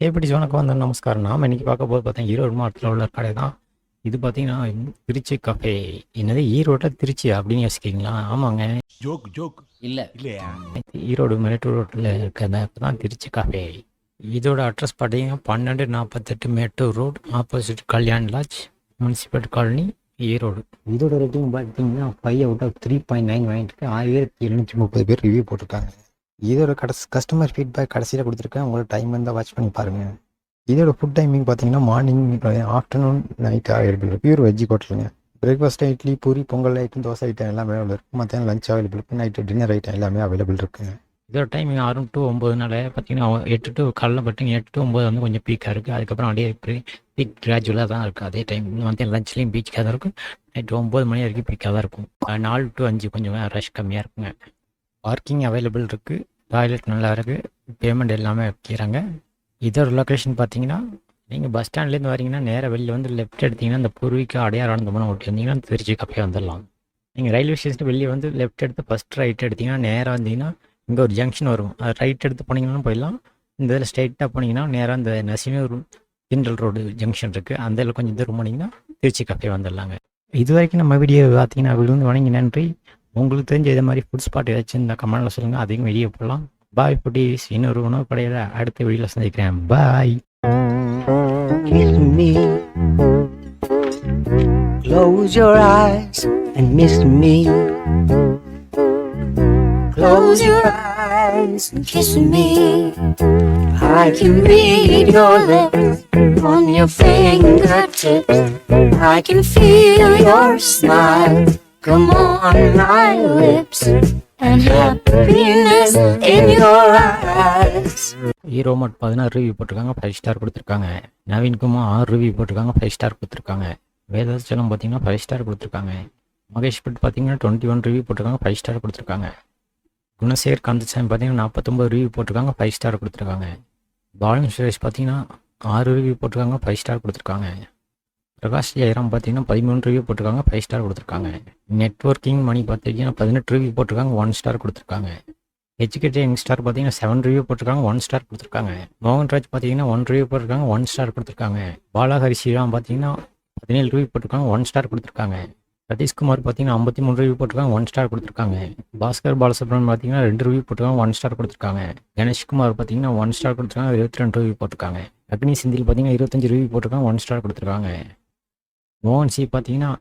எப்படி வணக்கம். வந்து நமஸ்காரம். நாம் இன்னைக்கு பார்க்க போது பார்த்தீங்கன்னா ஈரோடு மாவட்டத்தில் உள்ள கடை தான் இது பார்த்தீங்கன்னா திருச்சி கஃபே என்னது? ஈரோட்டில் திருச்சி அப்படின்னு யோசிக்கிறீங்களா? ஆமாங்க. ஜோக் ஜோக் இல்ல. இல்லையா? ஈரோடு மேட்டூர் ரோட்டில் இருக்கிற தான் திருச்சி கஃபே இதோட அட்ரஸ் பார்த்தீங்கன்னா பன்னெண்டு நாற்பத்தெட்டு Mettur road opposite Kalyan lodge municipal colony Erode. இதோட ரேட்டிங் பார்த்தீங்கன்னா five out of three point nine வாங்கிட்டு ஆயிரத்தி எழுநூற்றி முப்பது பேர் ரிவ்யூ போட்டிருக்காங்க. இதோட கடைசி கஸ்டமர் ஃபீட்பேக் கடைசியில் கொடுத்துருக்கேன். உங்களோட டைம் இருந்தால் வாட்ச் பண்ணி பாருங்கள் இதோட ஃபுட் டைமிங் பார்த்தீங்கன்னா morning afternoon night available pure veg ஹோட்டலுங்க breakfast idli puri pongal item dosa item எல்லாமே அவைலபிள் இருக்குது மத்தியானம் லஞ்ச் அவைலபிள் இருக்குது நைட்டு டின்னர் ஐட்டம் எல்லாமே அவைலபிள் இருக்குங்க இதோட டைமிங் ஆறு டு ஒம்பதுனால பார்த்தீங்கன்னா எட்டு டு காலைல பார்த்தீங்கன்னா எட்டு டு ஒம்பது வந்து கொஞ்சம் பீக்காக இருக்குது அதுக்கப்புறம் அப்படியே பீக் கிராஜுவலாக தான் இருக்கும் அதே டைம் மத்தியம் லஞ்ச்லேயும் பீக்காக தான் இருக்கும். நைட்டு ஒம்பது மணி வரைக்கும் பீக்காக தான் இருக்கும். நாலு டு அஞ்சு கொஞ்சம் ரஷ் கம்மியாக இருக்குங்க. பார்க்கிங் அவைலபிள் இருக்குது டாய்லெட் நல்லா இருக்குது பேமெண்ட் எல்லாமே வைக்கிறாங்க. இதோட லொக்கேஷன் பார்த்தீங்கன்னா நீங்கள் பஸ் ஸ்டாண்ட்லேருந்து வரீங்கன்னா நேராக வெளியில் வந்து லெஃப்ட் எடுத்தீங்கன்னா அந்த பூர்வீக அடையார் மூணு ஓட்டி வந்தீங்கன்னா திருச்சி கப்பே வந்துடலாம். நீங்கள் ரயில்வே ஸ்டேஷன் வெளியே வந்து லெஃப்ட் எடுத்து ஃபஸ்ட் ரைட் எடுத்தீங்கன்னா நேராக வந்தீங்கன்னா இங்கே ஒரு ஜங்ஷன் வரும். அது ரைட் எடுத்து போனீங்கன்னா போயிடலாம். இந்த இதில் ஸ்ட்ரைட்டாக போனீங்கன்னா நேராக இந்த நசினூர் திண்டல் ரோடு ஜங்ஷன் இருக்குது அந்த இதில் கொஞ்சம் தூரம் போனீங்கன்னா திருச்சி கப்பே வந்துடலாங்க. இது வரைக்கும் நம்ம வீடியோ பார்த்தீங்கன்னா விழுந்து வணங்கி நன்றி. உங்களுக்கு தெரிஞ்ச இதே மாதிரி ஃபுட் ஸ்பாட் ஏதாச்சும் இந்த கமெண்ட்டில் சொல்லுங்கள் அதையும் வெளியே போடலாம் பாய் புட்டீஸ் இன்னொரு உணவு கடையில் அடுத்த வீடியோவில் சந்திக்கிறேன் bye kiss me. Close your eyes and miss me. Close your eyes and kiss me. I can read your lips on your fingertips. I can feel your smile come on my lips and happiness in your eyes. Hero மட் பதினாறு review போட்டிருக்காங்க five star கொடுத்துருக்காங்க. நவீன்குமார் ஆறு review போட்டிருக்காங்க five star கொடுத்துருக்காங்க. வேதாச்சலம் பார்த்தீங்கன்னா five star கொடுத்துருக்காங்க. மகேஷ் பட் பார்த்தீங்கன்னா டுவெண்ட்டி ஒன் ரிவ்யூ போட்டிருக்காங்க ஃபைவ் ஸ்டார் கொடுத்துருக்காங்க. குணசேகர் கந்தசாமி பார்த்தீங்கன்னா நாற்பத்தொம்பது ரிவ்யூ போட்டிருக்காங்க ஃபைவ் ஸ்டார் கொடுத்துருக்காங்க. பாலன் சுரேஷ் பார்த்தீங்கன்னா ஆறு ரிவ்யூ போட்டிருக்காங்க ஃபைவ் ஸ்டார் கொடுத்துருக்காங்க. பிரகாஷ் ஜெயராம் பார்த்தீங்கன்னா பதிமூணு ரிவ்யூ போட்டிருக்காங்க ஃபைவ் ஸ்டார் கொடுத்துருக்காங்க. நெட்வொர்க்கிங் மணி பார்த்தீங்கன்னா பதினெட்டு ரிவ்யூ போட்டிருக்காங்க ஒன் ஸ்டார் கொடுத்துருக்காங்க. எஜுகேட்டட் யங் ஸ்டார் பார்த்தீங்கன்னா செவன் ரிவ்யூ போட்டிருக்காங்க ஒன் ஸ்டார் கொடுத்துருக்காங்க. மோகன்ராஜ் பார்த்தீங்கன்னா ஒன் ரிவ்யூ போட்டிருக்காங்க ஒன் ஸ்டார் கொடுத்துருக்காங்க. பாலாஹரி ஸ்ரீராம் பார்த்தீங்கன்னா பதினேழு ரிவ்யூ போட்டிருக்காங்க ஒன் ஸ்டார் கொடுத்துருக்காங்க. சதீஷ்குமார் பார்த்தீங்கன்னா ஐம்பத்தி மூணு ரிவ்யூ போட்டிருக்காங்க ஒன் ஸ்டார் கொடுத்துருக்காங்க. பாஸ்கர் பாலசுப்ரமணியம் பார்த்தீங்கன்னா ரெண்டு ரிவ்யூ போட்டிருக்காங்க ஒன் ஸ்டார் கொடுத்துருக்காங்க. கணேஷ்குமார் பார்த்தீங்கன்னா ஒன் ஸ்டார் கொடுத்துருக்காங்க இருபத்தி ரெண்டு ரிவ்யூ போட்டிருக்காங்க. அக்னி சிந்தில் பார்த்தீங்கன்னா இருபத்தஞ்சு ரிவ்யூ போட்டிருக்காங்க ஒன் ஸ்டார் கொடுத்துருக்காங்க. ஓன்சி சி பார்த்தீங்கன்னா